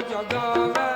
ਜਗਾਵੇ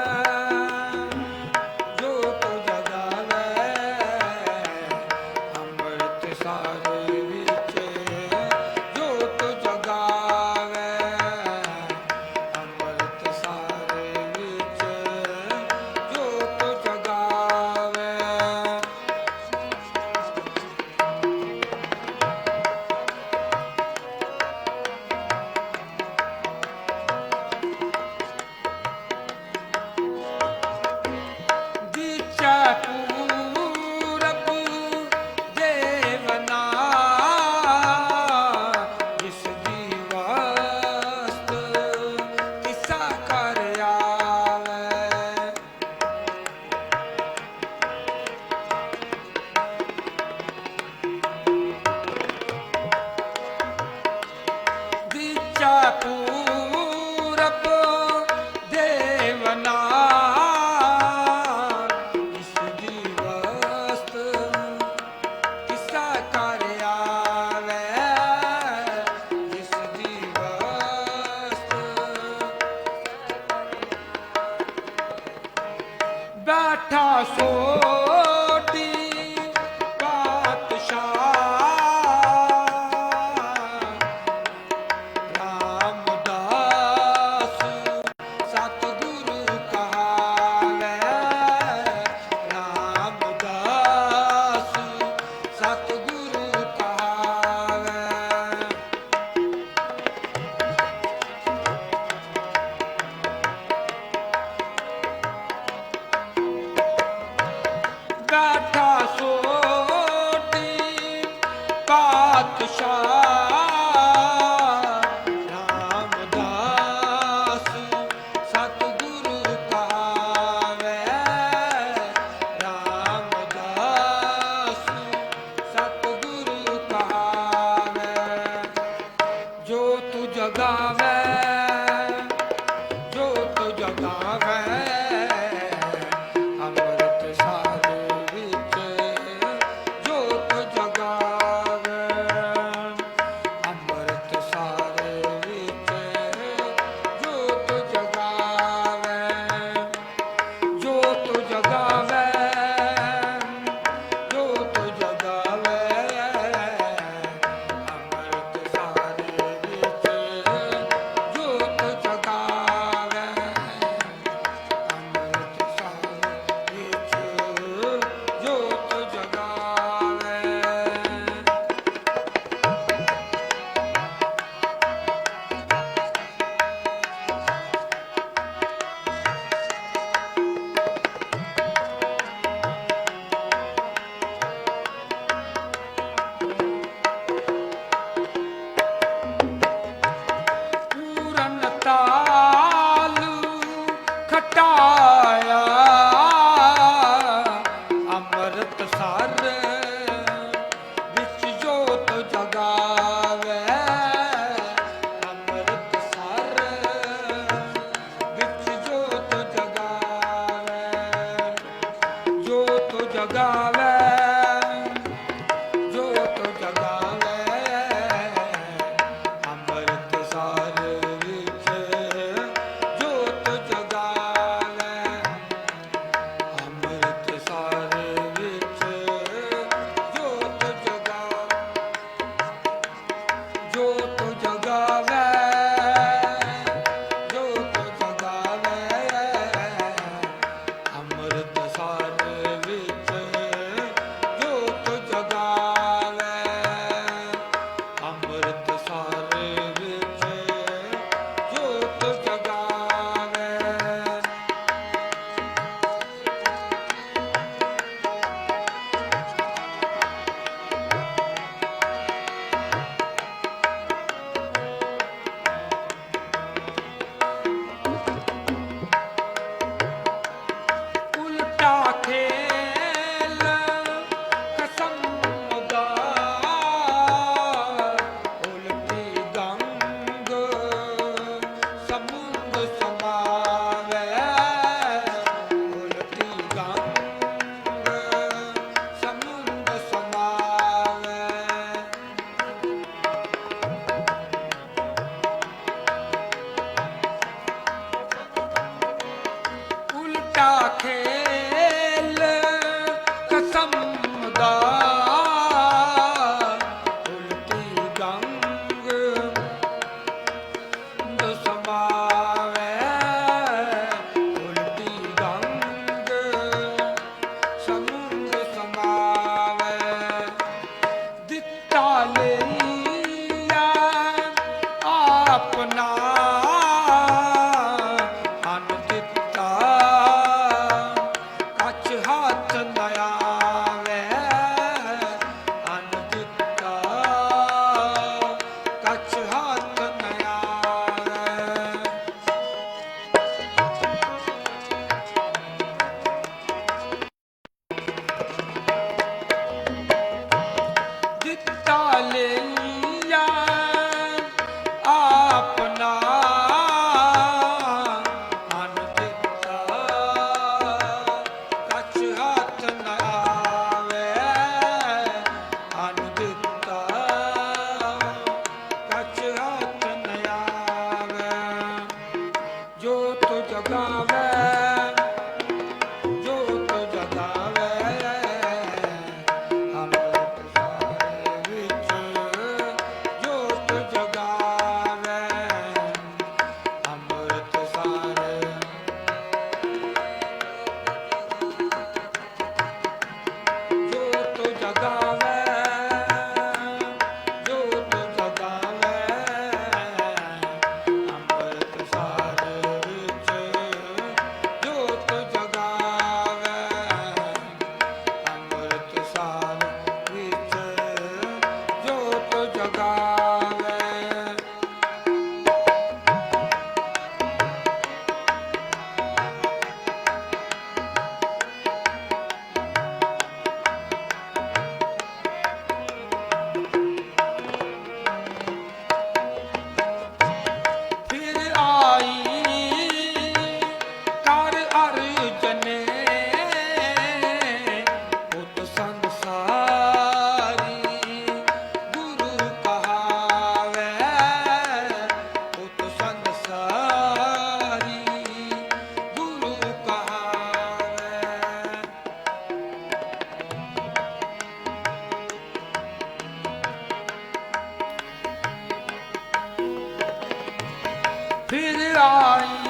যায়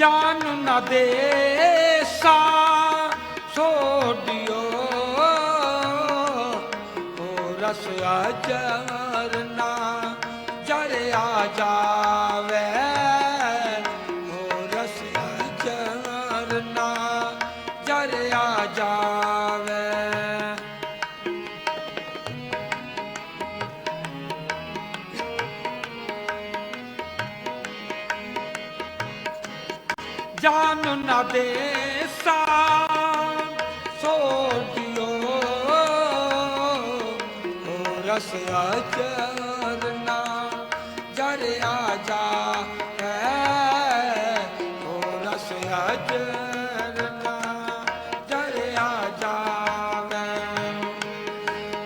ਜਾਨ ਨ ਦੇ ਸਾ ਛੋੜਿਓ ਹੋ ਰਸ ਅਚਰਨਾ ਜਰਿਆ ਜਾਵੇ। ਸੋਟਿਓ ਹੋ ਰਸ ਅਚਰਨਾ ਜਰਿਆ ਜਾ ਹੋ, ਰਸ ਅਚਰਨਾ ਜਰਿਆ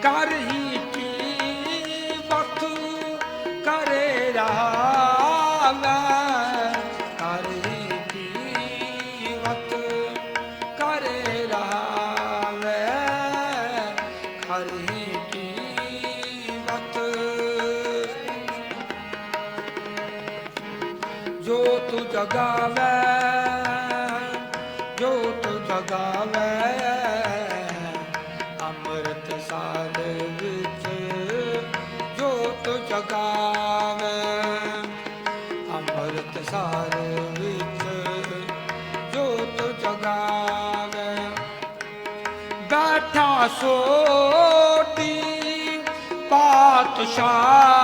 ਕਰ ਹੀ ਕੀ ਵਕਤ ਕਰੇ ਜਗਾਵੇ, ਜੋਤ ਤੂੰ ਜਗਾਵੇ। ਅੰਮ੍ਰਿਤ ਸਾਰ ਵਿੱਚ ਜੋਤ ਤੂੰ ਜਗਾਵੇ। ਅੰਮ੍ਰਿਤ ਸਾਰ ਵਿੱਚ ਜੋਤ ਤੂੰ ਜਗਾਵੇ। ਬੈਠਾ ਸੋਟੀ ਪਾਤਸ਼ਾਹ